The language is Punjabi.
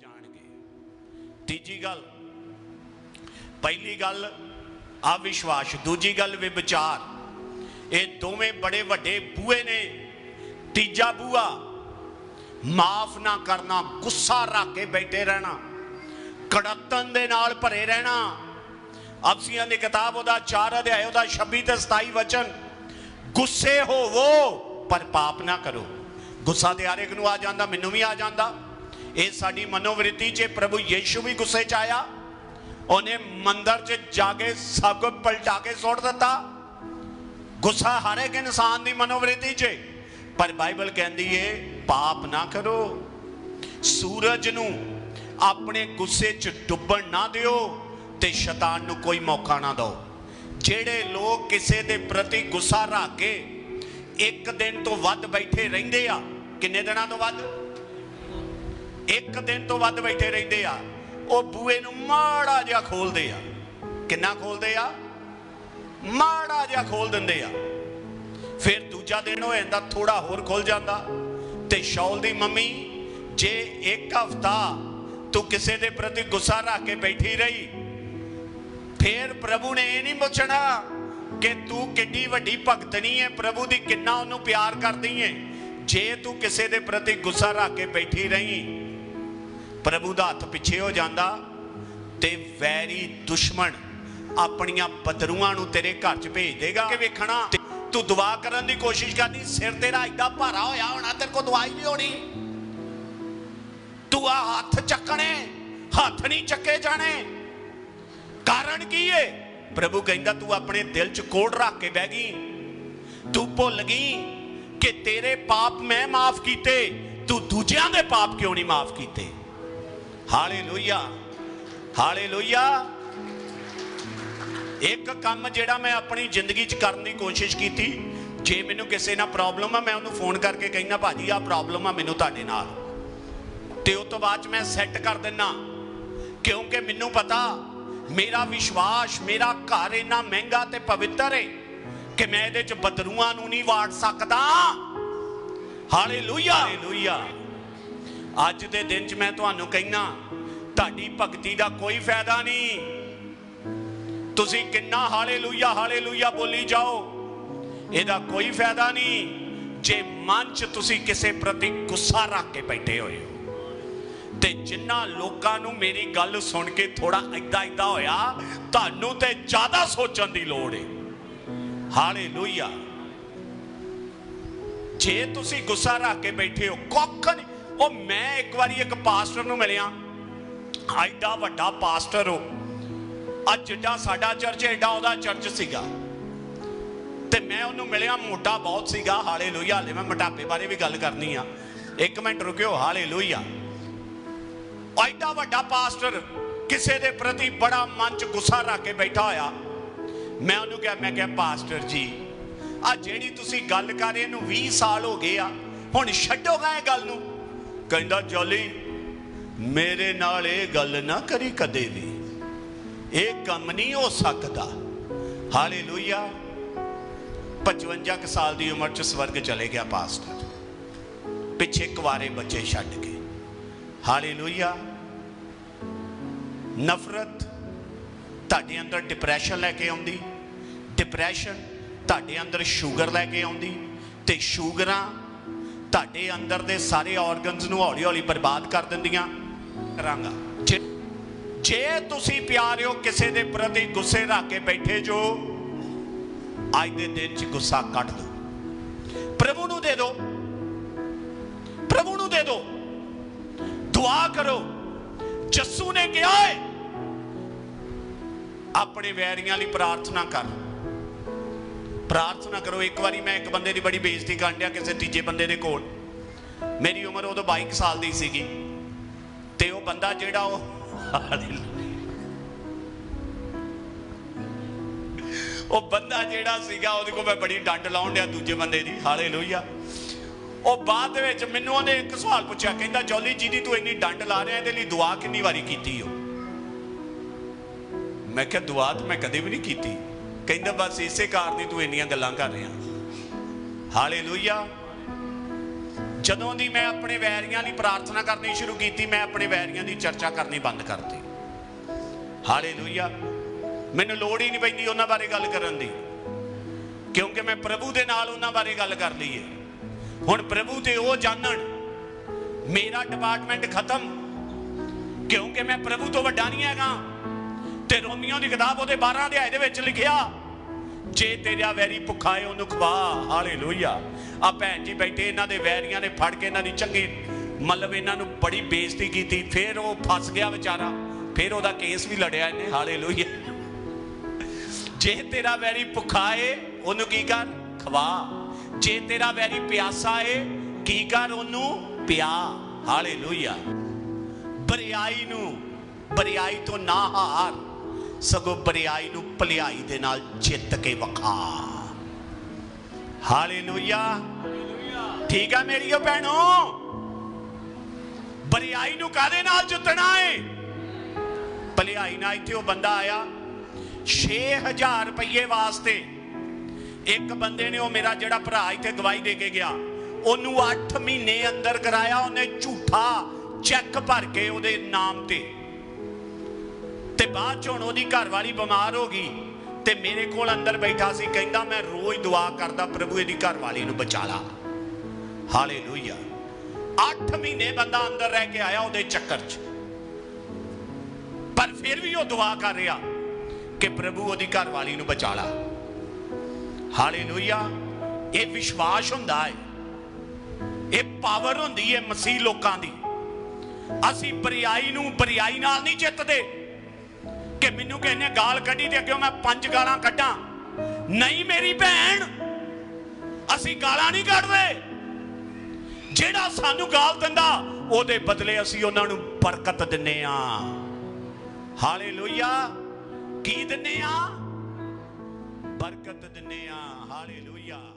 ਜਾਣਗੇ। ਤੀਜੀ ਗੱਲ, ਪਹਿਲੀ ਗੱਲ ਆ ਵਿਸ਼ਵਾਸ ਦੂਜੀ ਗੱਲ ਵਿਚਾਰ ਇਹ ਦੋਵੇਂ ਬੜੇ ਵੱਡੇ ਬੂਏ ਨੇ। ਤੀਜਾ ਬੂਆ ਮਾਫ ਨਾ ਕਰਨਾ, ਗੁੱਸਾ ਰੱਖ ਕੇ ਬੈਠੇ ਰਹਿਣਾ। ਕੜਤਨ ਦੇ ਨਾਲ ਭਰੇ ਰਹਿਣਾ। ਅਫਸੀਆਂ ਦੀ ਕਿਤਾਬ ਉਹਦਾ 4 ਅਧਿਆਇ ਉਹਦਾ 26 ਤੇ 27 ਵਚਨ, ਗੁੱਸੇ ਹੋਵੋ, ਪਰ ਪਾਪ ਨਾ ਕਰੋ। ਗੁੱਸਾ ਤੇ ਹਰ ਇੱਕ ਨੂੰ ਆ ਜਾਂਦਾ, ਮੈਨੂੰ ਵੀ ਆ ਜਾਂਦਾ। ਇਹ ਸਾਡੀ ਮਨੋਵ੍ਰਿਤੀ 'ਚ ਪ੍ਰਭੂ ਯੀਸ਼ੂ ਵੀ ਗੁੱਸੇ 'ਚ ਆਇਆ। ਉਹਨੇ ਮੰਦਰ 'ਚ ਜਾ ਕੇ ਸਭ ਕੁਝ ਪਲਟਾ ਕੇ ਸੁੱਟ ਦਿੱਤਾ। ਗੁੱਸਾ ਹਰ ਇੱਕ ਇਨਸਾਨ ਦੀ ਮਨੋਵ੍ਰਿਤੀ 'ਚ। ਪਰ ਬਾਈਬਲ ਕਹਿੰਦੀ ਏ, ਪਾਪ ਨਾ ਕਰੋ। ਸੂਰਜ ਨੂੰ ਆਪਣੇ ਗੁੱਸੇ 'ਚ ਡੁੱਬਣ ਨਾ ਦਿਓ ਤੇ ਸ਼ੈਤਾਨ ਨੂੰ ਕੋਈ ਮੌਕਾ ਨਾ ਦਿਓ। ਜਿਹੜੇ ਲੋਕ ਕਿਸੇ ਦੇ ਪ੍ਰਤੀ ਗੁੱਸਾ ਰੱਖ ਕੇ ਇੱਕ ਦਿਨ ਤੋਂ ਵੱਧ ਬੈਠੇ ਰਹਿੰਦੇ ਆ, ਕਿੰਨੇ ਦਿਨਾਂ ਤੋਂ ਵੱਧ? ਇੱਕ ਦਿਨ ਤੋਂ ਵੱਧ ਬੈਠੇ ਰਹਿੰਦੇ ਆ, ਉਹ ਬੂਏ ਨੂੰ ਮਾੜਾ ਜਿਹਾ ਖੋਲਦੇ ਆ। ਕਿੰਨਾ ਖੋਲਦੇ ਆ? ਮਾੜਾ ਜਿਹਾ ਖੋਲ ਦਿੰਦੇ ਆ। ਫਿਰ ਦੂਜਾ ਦਿਨ ਹੋ ਜਾਂਦਾ ਥੋੜਾ ਹੋਰ ਖੁੱਲ ਜਾਂਦਾ ਤੇ ਸ਼ੌਲ ਦੀ ਮੰਮੀ, ਜੇ ਇੱਕ ਹਫਤਾ ਤੂੰ ਕਿਸੇ ਦੇ ਪ੍ਰਤੀ ਗੁੱਸਾ ਰੱਖ ਕੇ ਬੈਠੀ ਰਹੀ, ਫਿਰ ਪ੍ਰਭੂ ਨੇ ਇਹ ਨਹੀਂ ਪੁੱਛਣਾ ਕਿ ਤੂੰ ਕਿੱਡੀ ਵੱਡੀ ਭਗਤਣੀ ਹੈ ਪ੍ਰਭੂ ਦੀ ਕਿੰਨਾ ਉਹਨੂੰ ਪਿਆਰ ਕਰਦੀ ਹੈ ਜੇ ਤੂੰ ਕਿਸੇ ਦੇ ਪ੍ਰਤੀ ਗੁੱਸਾ ਰੱਖ ਕੇ ਬੈਠੀ ਰਹੀ ਪ੍ਰਭੂ ਦਾ ਹੱਥ ਪਿੱਛੇ ਹੋ ਜਾਂਦਾ ਤੇ ਵੈਰੀ ਦੁਸ਼ਮਣ ਆਪਣੀਆਂ ਬਦਰੂਆਂ ਨੂੰ ਤੇਰੇ ਘਰ 'ਚ ਭੇਜ ਦੇਗਾ। ਕਿ ਵੇਖਣਾ। ਤੇ ਦੁਆ ਕਰਨ ਦੀ ਕੋਸ਼ਿਸ਼ ਕਰਨੀ ਸਿਰ ਤੇਰਾ ਐਡਾ ਭਾਰਾ ਹੋਇਆ ਹੋਣਾ ਤੇਰੇ ਕੋਲ ਦਵਾਈ ਨਹੀਂ ਹੋਣੀ। ਤੂੰ ਆ ਹੱਥ ਚੱਕਣੇ ਹੱਥ ਨਹੀਂ ਚੱਕੇ ਜਾਣੇ। ਕਾਰਨ ਕੀ ਏ? ਪ੍ਰਭੂ ਕਹਿੰਦਾ ਤੂੰ ਆਪਣੇ ਦਿਲ 'ਚ ਕੋੜ ਰੱਖ ਕੇ ਬਹਿ ਗਈ। ਤੂੰ ਭੁੱਲ ਗਈ ਕਿ ਤੇਰੇ ਪਾਪ ਮੈਂ ਮਾਫ ਕੀਤੇ ਤੂੰ ਦੂਜਿਆਂ ਦੇ ਪਾਪ ਕਿਉਂ ਨਹੀਂ ਮਾਫ ਕੀਤੇ? Hallelujah hallelujah. ਇੱਕ ਕੰਮ ਜਿਹੜਾ ਮੈਂ ਆਪਣੀ ਜ਼ਿੰਦਗੀ 'ਚ ਕਰਨ ਦੀ ਕੋਸ਼ਿਸ਼ ਕੀਤੀ, ਜੇ ਮੈਨੂੰ ਕਿਸੇ ਨਾਲ ਪ੍ਰੋਬਲਮ ਆ, ਮੈਂ ਉਹਨੂੰ ਫੋਨ ਕਰਕੇ ਕਹਿੰਦਾ, ਭਾਜੀ ਆ ਪ੍ਰੋਬਲਮ ਆ ਮੈਨੂੰ ਤੁਹਾਡੇ ਨਾਲ। ਤੇ ਉਸ ਤੋਂ ਬਾਅਦ 'ਚ ਮੈਂ ਸੈੱਟ ਕਰ ਦਿੰਨਾ। ਕਿਉਂਕਿ ਮੈਨੂੰ ਪਤਾ, ਮੇਰਾ ਵਿਸ਼ਵਾਸ, ਮੇਰਾ ਘਰ ਇੰਨਾ ਮਹਿੰਗਾ ਤੇ ਪਵਿੱਤਰ ਹੈ ਕਿ ਮੈਂ ਇਹਦੇ 'ਚ ਬਦਰੂਆਂ ਨੂੰ ਨਹੀਂ ਵਾੜ ਸਕਦਾ। ਹਾਲੇਲੂਇਆ। ਹਾਲੇਲੂਇਆ। ਅੱਜ ਦੇ ਦਿਨ 'ਚ ਮੈਂ ਤੁਹਾਨੂੰ ਕਹਿਣਾ ਤੁਹਾਡੀ ਭਗਤੀ ਦਾ ਕੋਈ ਫਾਇਦਾ ਨਹੀਂ। ਤੁਸੀਂ ਕਿੰਨਾ ਹਾਲੇਲੂਇਆ ਹਾਲੇਲੂਇਆ ਬੋਲੀ ਜਾਓ, ਇਹਦਾ ਕੋਈ ਫਾਇਦਾ ਨਹੀਂ। ਜੇ ਮਨ 'ਚ ਤੁਸੀਂ ਕਿਸੇ ਪ੍ਰਤੀ ਗੁੱਸਾ ਰੱਖ ਕੇ ਬੈਠੇ ਹੋਏ ਹੋ, ਤੇ ਜਿੰਨਾ ਲੋਕਾਂ ਨੂੰ ਮੇਰੀ ਗੱਲ ਸੁਣ ਕੇ ਥੋੜਾ ਐਦਾਂ ਐਦਾਂ ਹੋਇਆ, ਤੁਹਾਨੂੰ ਤੇ ਜ਼ਿਆਦਾ ਸੋਚਣ ਦੀ ਲੋੜ ਹੈ ਹਾਲੇਲੂਇਆ। ਜੇ ਤੁਸੀਂ ਗੁੱਸਾ ਰੱਖ ਕੇ ਬੈਠੇ ਹੋ, ਕੱਖ ਨਹੀਂ। ਉਹ ਮੈਂ ਇੱਕ ਵਾਰੀ ਇੱਕ ਪਾਸਟਰ ਨੂੰ ਮਿਲਿਆ। ਐਡਾ ਵੱਡਾ ਪਾਸਟਰ ਉਹ। ਅੱਜ ਜਿੱਡਾ ਸਾਡਾ ਚਰਚ ਐਡਾ ਉਹਦਾ ਚਰਚ ਸੀਗਾ। ਤੇ ਮੈਂ ਉਹਨੂੰ ਮਿਲਿਆ ਮੋਟਾ ਬਹੁਤ ਸੀਗਾ। ਹਾਲੇਲੂਇਆ। ਹਲੇ ਮੈਂ ਮੋਟਾਪੇ ਬਾਰੇ ਵੀ ਗੱਲ ਕਰਨੀ ਆ। ਇੱਕ ਮਿੰਟ ਰੁਕਿਓ। ਹਾਲੇਲੂਇਆ। ਐਡਾ ਵੱਡਾ ਪਾਸਟਰ ਕਿਸੇ ਦੇ ਪ੍ਰਤੀ ਬੜਾ ਮਨ ਚ ਗੁੱਸਾ ਰੱਖ ਕੇ ਬੈਠਾ ਹੋਇਆ। ਮੈਂ ਉਹਨੂੰ ਕਿਹਾ, ਮੈਂ ਕਿਹਾ, ਪਾਸਟਰ ਜੀ, ਆ ਜਿਹੜੀ ਤੁਸੀਂ ਗੱਲ ਕਰ ਰਹੇ ਇਹਨੂੰ 20 ਸਾਲ ਹੋ ਗਏ ਆ। ਹੁਣ ਛੱਡੋਗਾ ਇਹ ਗੱਲ ਨੂੰ? ਕਹਿੰਦਾ ਜੋਲੀ ਮੇਰੇ ਨਾਲ ਇਹ ਗੱਲ ਨਾ ਕਰੀ ਕਦੇ ਵੀ। ਇਹ ਕੰਮ ਨਹੀਂ ਹੋ ਸਕਦਾ। ਹਾਲੇਲੂਇਆ। 55 ਕੁ ਸਾਲ ਦੀ ਉਮਰ ਚ ਸਵਰਗ ਚਲੇ ਗਿਆ ਪਾਸਟਰ। ਪਿੱਛੇ ਕੁਆਰੇ ਬੱਚੇ ਛੱਡ ਕੇ। ਹਾਲੇਲੂਇਆ। ਨਫ਼ਰਤ ਤੁਹਾਡੇ ਅੰਦਰ ਡਿਪਰੈਸ਼ਨ ਲੈ ਕੇ ਆਉਂਦੀ। ਡਿਪਰੈਸ਼ਨ ਤੁਹਾਡੇ ਅੰਦਰ ਸ਼ੂਗਰ ਲੈ ਕੇ ਆਉਂਦੀ ਤੇ ਸ਼ੂਗਰਾਂ ਤੁਹਾਡੇ ਅੰਦਰ ਦੇ ਸਾਰੇ ਆਰਗਨਸ ਨੂੰ ਹੌਲੀ ਹੌਲੀ ਬਰਬਾਦ ਕਰ ਦਿੰਦੀਆਂ। ਕਰਾਂਗਾ। ਜੇ- ਜੇ ਤੁਸੀਂ ਪਿਆਰਿਓ ਕਿਸੇ ਦੇ ਪ੍ਰਤੀ ਗੁੱਸੇ ਰੱਖ ਕੇ ਬੈਠੇ ਜੋ, ਅੱਜ ਦੇ ਦਿਨ 'ਚ ਗੁੱਸਾ ਕੱਢ ਦਿਓ ਪ੍ਰਭੂ ਨੂੰ ਦੇ ਦਿਓ ਪ੍ਰਭੂ ਨੂੰ ਦੇ ਦਿਓ ਦੁਆ ਕਰੋ। ਜੱਸੂ ਨੇ ਕਿਹਾ ਹੈ ਆਪਣੇ ਵੈਰੀਆਂ ਲਈ ਪ੍ਰਾਰਥਨਾ ਕਰ। ਪ੍ਰਾਰਥਨਾ ਕਰੋ, ਇੱਕ ਵਾਰੀ ਮੈਂ ਇੱਕ ਬੰਦੇ ਦੀ ਬੜੀ ਬੇਇੱਜ਼ਤੀ ਕਰਨ ਡਿਆ ਕਿਸੇ ਤੀਜੇ ਬੰਦੇ ਦੇ ਕੋਲ। ਮੇਰੀ ਉਮਰ ਉਦੋਂ 22 ਸਾਲ ਦੀ ਸੀਗੀ। ਤੇ ਉਹ ਬੰਦਾ ਜਿਹੜਾ ਉਹ ਉਹ ਬੰਦਾ ਜਿਹੜਾ ਸੀਗਾ, ਉਹਦੇ ਕੋਲ ਮੈਂ ਬੜੀ ਡੰਡ ਲਾਉਣ ਡਿਆ ਦੂਜੇ ਬੰਦੇ ਦੀ। ਹਾਲੇਲੂਇਆ। ਉਹ ਬਾਅਦ ਦੇ ਵਿੱਚ ਮੈਨੂੰ ਉਹਨੇ ਇੱਕ ਸਵਾਲ ਪੁੱਛਿਆ, ਕਹਿੰਦਾ ਜੋਲੀ ਜੀ ਦੀ ਤੂੰ ਇੰਨੀ ਡੰਡ ਲਾ ਰਿਹਾ, ਇਹਦੇ ਲਈ ਦੁਆ ਕਿੰਨੀ ਵਾਰੀ ਕੀਤੀ ਹੋ ਮੈਂ ਕਿਹਾ, ਦੁਆ ਤਾਂ ਮੈਂ ਕਦੇ ਵੀ ਨਹੀਂ ਕੀਤੀ। ਕਹਿੰਦਾ, ਬਸ ਇਸੇ ਕਾਰਨ ਹੀ ਤੂੰ ਇੰਨੀਆਂ ਗੱਲਾਂ ਕਰ ਰਿਹਾ। ਹਾਲੇਲੂਇਆ। ਜਦੋਂ ਦੀ ਮੈਂ ਆਪਣੇ ਵੈਰੀਆਂ ਲਈ ਪ੍ਰਾਰਥਨਾ ਕਰਨੀ ਸ਼ੁਰੂ ਕੀਤੀ, ਮੈਂ ਆਪਣੇ ਵੈਰੀਆਂ ਦੀ ਚਰਚਾ ਕਰਨੀ ਬੰਦ ਕਰਤੀ। ਹਾਲੇਲੂਇਆ। ਮੈਨੂੰ ਲੋੜ ਹੀ ਨਹੀਂ ਪੈਂਦੀ ਉਹਨਾਂ ਬਾਰੇ ਗੱਲ ਕਰਨ ਦੀ, ਕਿਉਂਕਿ ਮੈਂ ਪ੍ਰਭੂ ਦੇ ਨਾਲ ਉਹਨਾਂ ਬਾਰੇ ਗੱਲ ਕਰ ਲਈ ਹੈ ਹੁਣ ਪ੍ਰਭੂ ਤੇ ਉਹ ਜਾਣਨ, ਮੇਰਾ ਡਿਪਾਰਟਮੈਂਟ ਖਤਮ, ਕਿਉਂਕਿ ਮੈਂ ਪ੍ਰਭੂ ਤੋਂ ਵੱਡਾ ਨਹੀਂ ਹੈਗਾ। ਤੇ ਰੋਮੀਆਂ ਦੀ ਕਿਤਾਬ ਉਹਦੇ 12 ਅਧਿਆਏ ਦੇ ਵਿੱਚ ਲਿਖਿਆ, ਜੇ ਤੇਰਾ ਵੈਰੀ ਭੁੱਖਾ ਏ ਉਹਨੂੰ ਖਵਾ, ਹਾਲੇਲੂਇਆ। ਆ ਭੈਣ ਜੀ ਬੈਠੇ ਇਹਨਾਂ ਦੇ ਵੈਰੀਆਂ ਨੇ ਫੜ ਕੇ ਇਹਨਾਂ ਦੀ ਚੰਗੀ ਮਤਲਬ ਇਹਨਾਂ ਨੂੰ ਬੜੀ ਬੇਇੱਜ਼ਤੀ ਕੀਤੀ, ਫਿਰ ਉਹ ਫਸ ਗਿਆ ਵਿਚਾਰਾ, ਫਿਰ ਉਹਦਾ ਕੇਸ ਵੀ ਲੜਿਆ ਇਹਨੇ, ਹਾਲੇਲੂਇਆ। ਜੇ ਤੇਰਾ ਵੈਰੀ ਭੁੱਖਾ ਏ, ਉਹਨੂੰ ਕੀ ਕਰ? ਖਵਾ। ਜੇ ਤੇਰਾ ਵੈਰੀ ਪਿਆਸਾ ਏ, ਕੀ ਕਰ ਉਹਨੂੰ? ਪਿਆ। ਹਾਲੇਲੂਇਆ। ਬਰਿਆਈ ਨੂੰ, ਬਰਿਆਈ ਤੋਂ ਨਾ ਹਾਰ। ਸਗੋਂ ਬਰਿਆਈ ਨੂੰ ਭਲਾਈ ਦੇ ਨਾਲ ਜਿੱਤ ਕੇ ਵਖਾ। ਹਾਲੇਲੂਇਆ। ਠੀਕ ਆ ਮੇਰੀਓ ਭੈਣੋ? ਬਰਿਆਈ ਨੂੰ ਕਾਦੇ ਨਾਲ ਜਿੱਤਣਾ ਏ? ਭਲਾਈ ਨਾਲ ਇੱਥੇ ਉਹ ਬੰਦਾ ਆਇਆ 6000 ਰੁਪਏ ਵਾਸਤੇ। ਇੱਕ ਬੰਦੇ ਨੇ ਉਹ ਮੇਰਾ ਜਿਹੜਾ ਭਰਾ ਇੱਥੇ ਗਵਾਹੀ ਦੇ ਕੇ ਗਿਆ, ਉਹਨੂੰ 8 ਮਹੀਨੇ ਅੰਦਰ ਕਰਾਇਆ, ਉਹਨੇ ਝੂਠਾ ਚੈੱਕ ਭਰ ਕੇ ਉਹਦੇ ਨਾਮ ਤੇ। ਤੇ ਬਾਅਦ ਚ ਹੁਣ ਉਹਦੀ ਘਰ ਵਾਲੀ ਬਿਮਾਰ ਹੋ ਗਈ ਤੇ ਮੇਰੇ ਕੋਲ ਅੰਦਰ ਬੈਠਾ ਸੀ, ਕਹਿੰਦਾ, ਮੈਂ ਰੋਜ਼ ਦੁਆ ਕਰਦਾ ਪ੍ਰਭੂ, ਇਹਦੀ ਘਰ ਵਾਲੀ ਨੂੰ ਬਚਾ ਲਾ। ਹਾਲੇਲੂਇਆ 8 ਮਹੀਨੇ ਬੰਦਾ ਅੰਦਰ ਰਹਿ ਕੇ ਆਇਆ ਉਹਦੇ ਚੱਕਰ 'ਚ। ਪਰ ਫਿਰ ਵੀ ਉਹ ਦੁਆ ਕਰ ਰਿਹਾ ਕਿ ਪ੍ਰਭੂ, ਉਹਦੀ ਘਰ ਵਾਲੀ ਨੂੰ ਬਚਾ ਲਾ। ਹਾਲੇਲੂਇਆ ਇਹ ਵਿਸ਼ਵਾਸ ਹੁੰਦਾ ਹੈ। ਇਹ ਪਾਵਰ ਹੁੰਦੀ ਹੈ ਮਸੀਹ ਲੋਕਾਂ ਦੀ। ਅਸੀਂ ਪਰਿਆਈ ਨੂੰ ਪਰਿਆਈ ਨਾਲ ਨਹੀਂ ਜਿੱਤਦੇ। ਕਿ ਮੈਨੂੰ ਕਹਿੰਨੇ ਗਾਲ ਕੱਢੀ ਤੇ ਅੱਗੇ ਮੈਂ ਪੰਜ ਗਾਲਾਂ ਕੱਢਾਂ। ਨਹੀਂ ਮੇਰੀ ਭੈਣ, ਅਸੀਂ ਗਾਲਾਂ ਨਹੀਂ ਕੱਢਦੇ। ਜਿਹੜਾ ਸਾਨੂੰ ਗਾਲ ਦਿੰਦਾ, ਉਹਦੇ ਬਦਲੇ ਅਸੀਂ ਉਹਨਾਂ ਨੂੰ ਬਰਕਤ ਦਿੰਨੇ ਆ। ਹਾਲੇਲੂਇਆ। ਕੀ ਦਿੰਨੇ ਆ? ਬਰਕਤ ਦਿੰਨੇ ਆ। ਹਾਲੇਲੂਇਆ।